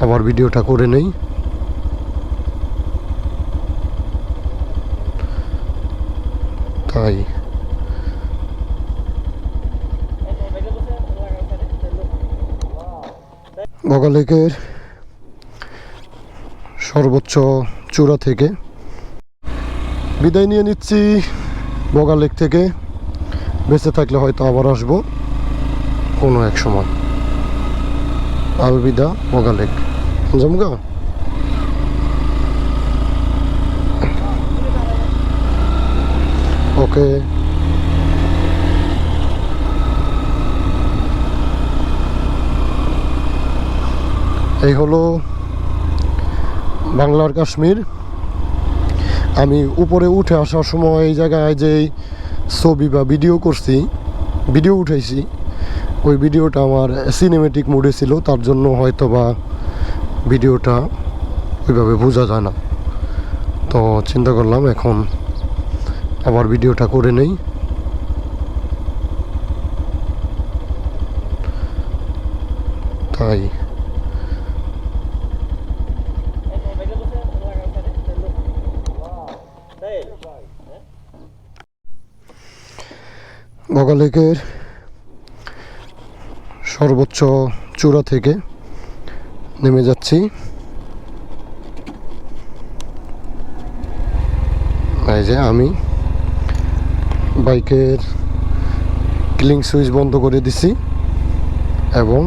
আবার ভিডিওটা করে নেই। তাই। বগালেকের সর্বোচ্চ চূড়া থেকে বিদায় নিয়ে নিচ্ছি। বগালেক থেকে বেঁচে থাকলে হয়তো আবার আসব। কোনো এক সময়। আলবিদা বগালেক। জমগা ওকে এই হলো বাংলার কাশ্মীর। আমি উপরে উঠে আসার সময় এই জায়গায় যে ছবি বা ভিডিও করছি, ভিডিও উঠাইছি, ওই ভিডিওটা আমার সিনেমেটিক মোডে ছিল, তার জন্য হয়তো বা ভিডিওটা ওইভাবে বোঝা যায় না। তো চিন্তা করলাম এখন আবার ভিডিওটা করে নেই। তাই। বগালেকের সর্বোচ্চ চূড়া থেকে নেমে যাচ্ছি। এই যে আমি বাইকের ক্লিং সুইচ বন্ধ করে দিছি এবং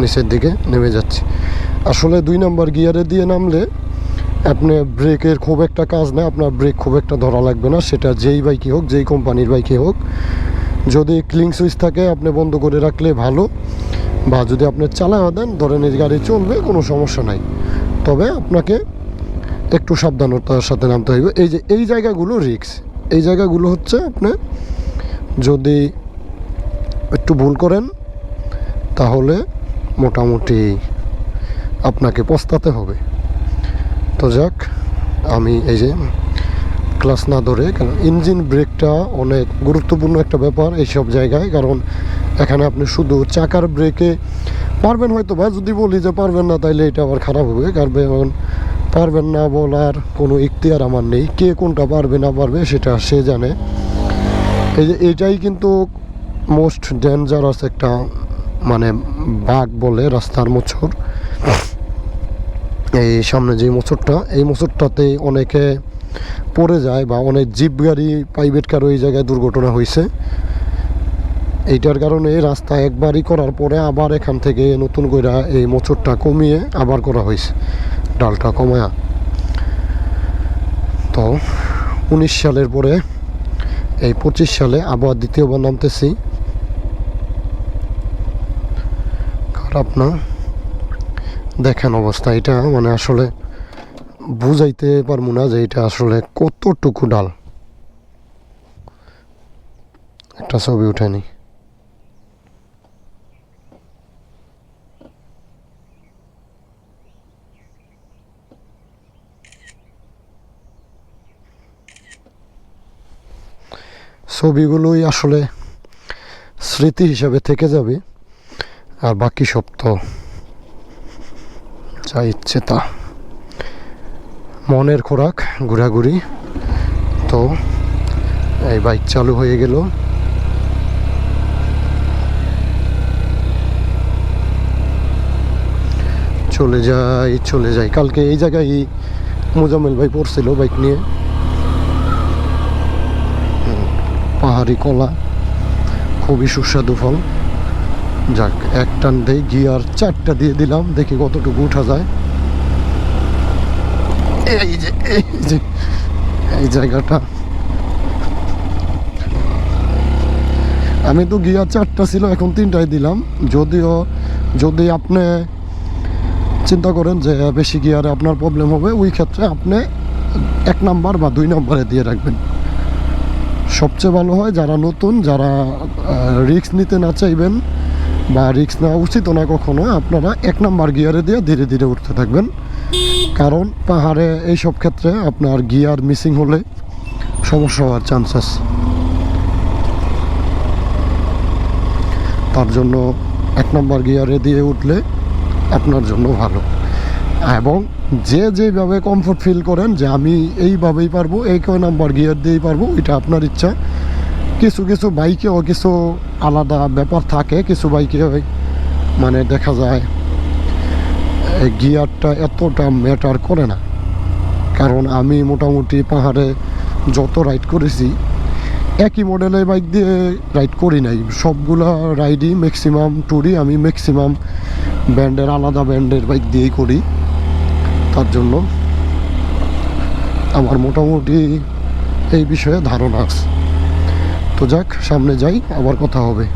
নিচের দিকে নেমে যাচ্ছি। আসলে দুই নাম্বার গিয়ারে দিয়ে নামলে আপনি ব্রেকের খুব একটা কাজ না আপনার ব্রেক খুব একটা ধরা লাগবে না, সেটা যেই বাইকই হোক, যেই কোম্পানির বাইকই হোক। যদি ক্লিং সুইচ থাকে, আপনি বন্ধ করে রাখলে ভালো। বা যদি আপনি চালাও দেন, ধরেন এই গাড়ি চলবে, কোনো সমস্যা নাই। তবে আপনাকে একটু সাবধানতার সাথে নামতে হইবে। এই যে, এই জায়গাগুলো রিক্স এই জায়গাগুলো হচ্ছে আপনি যদি একটু ভুল করেন, তাহলে মোটামুটি আপনাকে পস্তাতে হবে। তো যাক, আমি এই যে ক্লাস না ধরে, কারণ ইঞ্জিন ব্রেকটা অনেক গুরুত্বপূর্ণ একটা ব্যাপার এইসব জায়গায়, কারণ এখানে আপনি শুধু চাকার ব্রেকে পারবেন হয়তো বা, যদি বলি যে পারবেন না, তাইলে এটা আবার খারাপ হবে। কারণ পারবেন না বলার কোনো ইখতিয়ার আমার নেই। কে কোনটা পারবে, না পারবে, সেটা সে জানে। এই যে এটাই কিন্তু মোস্ট ডেঞ্জারাস একটা মানে বাঘ বলে রাস্তার মোচড়। এই সামনে যে মোচড়টা, এই মোচড়টাতে অনেকে পড়ে যায় বা অনেক জিপ গাড়ি প্রাইভেট কারও এই জায়গায় দুর্ঘটনা হয়েছে এইটার কারণে রাস্তা একবারই করার পরে আবার এখান থেকে নতুন করে এই মোচরটা কমিয়ে আবার করা হয়েছে, ডালটা কমায়া। তো উনিশ সালের পরে, এই পঁচিশ সালে আবার দ্বিতীয়বার নামতেছি। খারাপ না দেখেন অবস্থা, এটা মানে আসলে বুঝাইতে পারব না যে এটা আসলে কতটুকু ডাল। একটা ছবি উঠেনি ছবিগুলোই আসলে স্মৃতি হিসাবে থেকে যাবে, আর বাকি সব তো যা ইচ্ছে তা। মনের খোরাক, ঘোরাঘুরি তো এই বাইক চালু হয়ে গেল। চলে যাই চলে যাই। কালকে এই জায়গায় মোজামেল ভাই পড়ছিল বাইক নিয়ে। পাহাড়ি কলা, খুবই সুস্বাদু ফল। যাক এক টান দেই গিয়ার চারটা দিয়ে দিলাম, দেখি কতটুকু উঠা যায়। এই যে এই যে, এই জায়গাটা। আমি তো গিয়ার চারটা ছিল, এখন তিনটায় দিলাম। যদিও, যদি আপনি চিন্তা করেন যে বেশি গিয়ারে আপনার প্রবলেম হবে, ওই ক্ষেত্রে আপনি এক নাম্বার বা দুই নাম্বারে দিয়ে রাখবেন। সবচেয়ে ভালো হয় যারা নতুন, যারা রিস্ক নিতে না চাইবেন বা রিস্ক নেওয়া উচিত না কখনো আপনারা এক নাম্বার গিয়ারে দিয়ে ধীরে ধীরে উঠতে থাকবেন। কারণ পাহাড়ে এইসব ক্ষেত্রে আপনার গিয়ার মিসিং হলে সমস্যা হওয়ার চান্সেস তার জন্য এক নম্বর গিয়ারে দিয়ে উঠলে আপনার জন্য ভালো। এবং যে যেভাবে কমফোর্ট ফিল করেন যে আমি এইভাবেই পারব এই কয় নাম্বার গিয়ার দিয়েই পারব, এটা আপনার ইচ্ছা। কিছু কিছু বাইকেও কিছু আলাদা ব্যাপার থাকে, কিছু বাইকে মানে দেখা যায় গিয়ারটা এতটা ম্যাটার করে না। কারণ আমি মোটামুটি পাহাড়ে যত রাইড করেছি, একই মডেলের বাইক দিয়ে রাইড করি নাই। সবগুলা রাইডই ম্যাক্সিমাম ট্যুরই আমি ম্যাক্সিমাম ব্র্যান্ডের আলাদা ব্র্যান্ডের বাইক দিয়েই করি। তার জন্য আমার মোটামুটি এই বিষয়ে ধারণা আছে। তো যাক, সামনে যাই, আবার কথা হবে।